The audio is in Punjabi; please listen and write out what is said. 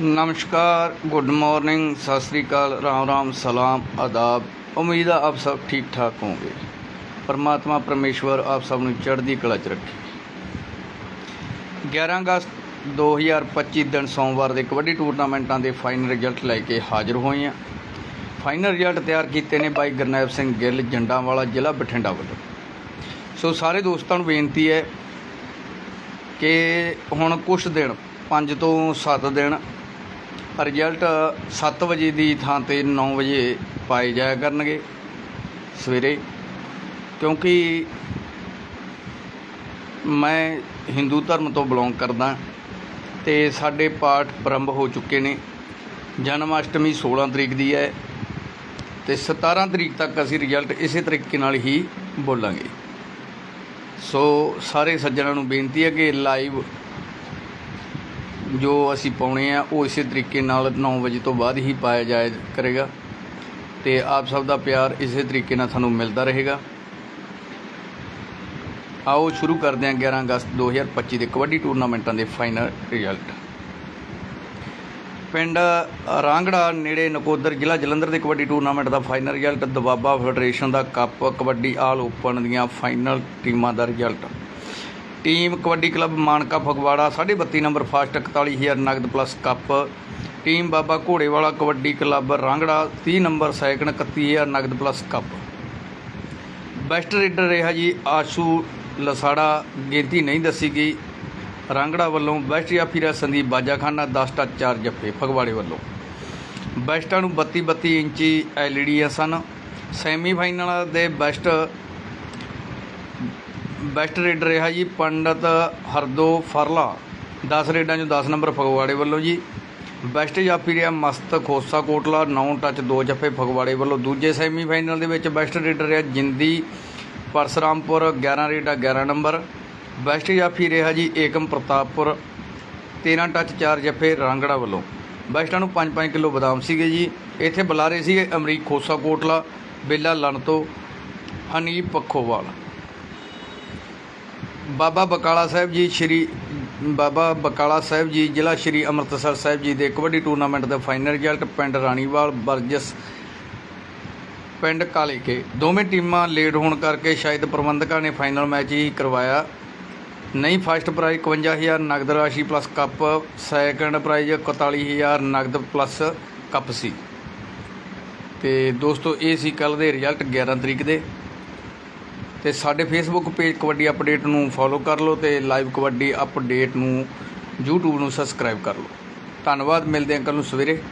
ਨਮਸਕਾਰ, ਗੁੱਡ ਮਾਰਨਿੰਗ, ਸਤਿ ਸ੍ਰੀ ਅਕਾਲ, ਰਾਮ ਰਾਮ, ਸਲਾਮ, ਆਦਾਬ। ਉਮੀਦ ਆ ਆਪ ਸਭ ਠੀਕ ਠਾਕ ਹੋਵੋਗੇ। ਪਰਮਾਤਮਾ, ਪਰਮੇਸ਼ਵਰ ਆਪ ਸਭ ਨੂੰ ਚੜ੍ਹਦੀ ਕਲਾ 'ਚ ਰੱਖੇ। 11 ਅਗਸਤ 2025 ਦਿਨ ਸੋਮਵਾਰ ਦੇ ਕਬੱਡੀ ਟੂਰਨਾਮੈਂਟਾਂ ਦੇ ਫਾਈਨਲ ਰਿਜ਼ਲਟ ਲੈ ਕੇ ਹਾਜ਼ਰ ਹੋਏ ਹਾਂ। ਫਾਈਨਲ ਰਿਜ਼ਲਟ ਤਿਆਰ ਕੀਤੇ ਨੇ ਬਾਈ ਗੁਰਨੈਬ ਸਿੰਘ ਗਿੱਲ, ਜੰਡਾਂਵਾਲਾ, ਜ਼ਿਲ੍ਹਾ ਬਠਿੰਡਾ ਵੱਲੋਂ। ਸੋ ਸਾਰੇ ਦੋਸਤਾਂ ਨੂੰ ਬੇਨਤੀ ਹੈ ਕਿ ਹੁਣ ਕੁਝ ਦਿਨ 5 ਤੋਂ 7 ਦਿਨ ਰਿਜ਼ਲਟ 7 ਵਜੇ ਦੀ ਥਾਂ ਤੇ 9 ਵਜੇ ਪਾਏ ਜਾਇਆ ਕਰਨਗੇ ਸਵੇਰੇ, ਕਿਉਂਕਿ ਮੈਂ ਹਿੰਦੂ ਧਰਮ ਤੋਂ ਬਿਲੋਂਗ ਕਰਦਾ ਤੇ ਸਾਡੇ ਪਾਠ ਪ੍ਰਾਰੰਭ ਹੋ ਚੁੱਕੇ ਨੇ। ਜਨਮ ਅਸ਼ਟਮੀ 16 ਤਰੀਕ ਦੀ ਹੈ ਤੇ 17 ਤਰੀਕ ਤੱਕ ਅਸੀਂ ਰਿਜ਼ਲਟ ਇਸੇ ਤਰੀਕੇ ਨਾਲ ਹੀ ਬੋਲਾਂਗੇ। ਸੋ ਸਾਰੇ ਸੱਜਣਾਂ ਨੂੰ ਬੇਨਤੀ ਹੈ ਕਿ ਲਾਈਵ ਜੋ ਅਸੀਂ ਪਾਉਣੇ ਆ, ਉਹ ਇਸੇ ਤਰੀਕੇ ਨਾਲ 9 ਵਜੇ ਤੋਂ ਬਾਅਦ ਹੀ ਪਾਇਆ ਜਾਇਆ ਕਰੇਗਾ। ਤੇ ਆਪ ਸਭ ਦਾ ਪਿਆਰ ਇਸੇ ਤਰੀਕੇ ਨਾਲ ਤੁਹਾਨੂੰ ਮਿਲਦਾ ਰਹੇਗਾ। ਆਓ ਸ਼ੁਰੂ ਕਰਦੇ ਹਾਂ 11 ਅਗਸਤ 2025 ਦੇ ਕਬੱਡੀ ਟੂਰਨਾਮੈਂਟਾਂ ਦੇ ਫਾਈਨਲ ਰਿਜ਼ਲਟ। ਪਿੰਡ ਰਾਂਗੜਾ ਨੇੜੇ ਨਕੋਦਰ ਜ਼ਿਲ੍ਹਾ ਜਲੰਧਰ ਦੇ ਕਬੱਡੀ ਟੂਰਨਾਮੈਂਟ ਦਾ ਫਾਈਨਲ ਰਿਜ਼ਲਟ, ਦਬਾਬਾ ਫੈਡਰੇਸ਼ਨ ਦਾ ਕੱਪ, ਕਬੱਡੀ ਆਲ ਓਪਨ ਦੀਆਂ ਫਾਈਨਲ ਟੀਮਾਂ ਦਾ result. Team kabaddi club Manka Phagwara 32 number first 41000 ਨਗਦ plus cup. Team Baba Ghorewala kabaddi club Rangra 30 number second 31000 ਨਗਦ ਪਲੱਸ ਕੱਪ। ਬੈਸਟ ਰੇਡਰ ਰਿਹਾ ਜੀ ਆਸ਼ੂ ਲਸਾੜਾ, ਗਿਣਤੀ ਨਹੀਂ ਦੱਸੀ ਗਈ। ਰਾਂਗੜਾ ਵੱਲੋਂ ਬੈਸਟ ਜਾਫੀਰਾ ਸੰਦੀਪ ਬਾਜਾਖਾਨਾ 10 ਟੱਚ 4 ਜੱਫੇ ਫਗਵਾੜੇ ਵੱਲੋਂ। ਬੈਸਟਾਂ ਨੂੰ 32 32 ਇੰਚੀ ਐਲਈਡੀ ਸਨ। ਸੈਮੀਫਾਈਨਲ ਦੇ ਬੈਸਟ ਬੈਸਟ ਰੇਡਰ ਰਿਹਾ ਜੀ ਪੰਡਤ ਹਰਦੋ ਫਰਲਾ। 10 ਰੇਡਾਂ ਚੋਂ 10 ਨੰਬਰ ਫਗਵਾੜੇ ਵੱਲੋਂ ਜੀ। ਬੈਸਟ ਜਾਫੀ ਰਿਹਾ ਮਸਤ ਖੋਸਾ ਕੋਟਲਾ 9 ਟੱਚ 2 ਜੱਫੇ ਫਗਵਾੜੇ ਵੱਲੋਂ। ਦੂਜੇ ਸੈਮੀਫਾਈਨਲ ਦੇ ਵਿੱਚ ਬੈਸਟ ਰੇਡਰ ਰਿਹਾ ਜਿੰਦੀ ਪਰਸਰਾਮਪੁਰ 11 ਰੇਡਾ 11 ਨੰਬਰ। ਬੈਸਟ ਜਾਫੀ ਰਿਹਾ ਜੀ ਏਕਮ ਪ੍ਰਤਾਪਪੁਰ 13 ਟੱਚ 4 ਜੱਫੇ ਰਾਂਗੜਾ ਵੱਲੋਂ। ਬੈਸਟਾਂ ਨੂੰ 5-5 ਕਿਲੋ ਬਦਾਮ ਸੀਗੇ ਜੀ। ਇੱਥੇ ਬੁਲਾਰੇ ਸੀਗੇ ਅਮਰੀਕ ਖੋਸਾ ਕੋਟਲਾ, ਬੇਲਾ ਲਣਤੋ ਹਨੀਪ ਪੱਖੋਵਾਲ। ਬਾਬਾ ਬਕਾਲਾ ਸਾਹਿਬ ਜੀ, ਸ਼੍ਰੀ ਬਾਬਾ ਬਕਾਲਾ ਸਾਹਿਬ ਜੀ, ਜ਼ਿਲ੍ਹਾ ਸ਼੍ਰੀ ਅੰਮ੍ਰਿਤਸਰ ਸਾਹਿਬ ਜੀ ਦੇ ਕਬੱਡੀ ਟੂਰਨਾਮੈਂਟ ਦਾ ਫਾਈਨਲ ਰਿਜ਼ਲਟ ਪਿੰਡ ਰਾਣੀਵਾਲ ਬਰਜਸ ਪਿੰਡ ਕਾਲੇਕੇ। ਦੋਵੇਂ ਟੀਮਾਂ ਲੇਟ ਹੋਣ ਕਰਕੇ ਸ਼ਾਇਦ ਪ੍ਰਬੰਧਕਾਂ ਨੇ ਫਾਈਨਲ ਮੈਚ ਹੀ ਕਰਵਾਇਆ। ਨਹੀਂ ਫਸਟ ਪ੍ਰਾਈਜ਼ 51000 ਨਗਦ ਰਾਸ਼ੀ ਪਲੱਸ ਕੱਪ ਸੈਕੰਡ ਪ੍ਰਾਈਜ਼ 41000 ਨਗਦ ਪਲੱਸ ਕੱਪ ਸੀ। ਤੇ ਦੋਸਤੋ, ਇਹ ਸੀ ਕੱਲ ਦੇ ਰਿਜ਼ਲਟ 11 ਤਰੀਕ ਦੇ। ਤੇ ਸਾਡੇ ਫੇਸਬੁੱਕ ਪੇਜ ਕਬੱਡੀ ਅਪਡੇਟ ਨੂੰ ਫੋਲੋ ਕਰ ਲਓ ਤੇ ਲਾਈਵ ਕਬੱਡੀ ਅਪਡੇਟ ਨੂੰ YouTube ਨੂੰ ਸਬਸਕ੍ਰਾਈਬ ਕਰ ਲਓ। ਧੰਨਵਾਦ, ਮਿਲਦੇ ਹਾਂ ਕੱਲ ਨੂੰ ਸਵੇਰੇ।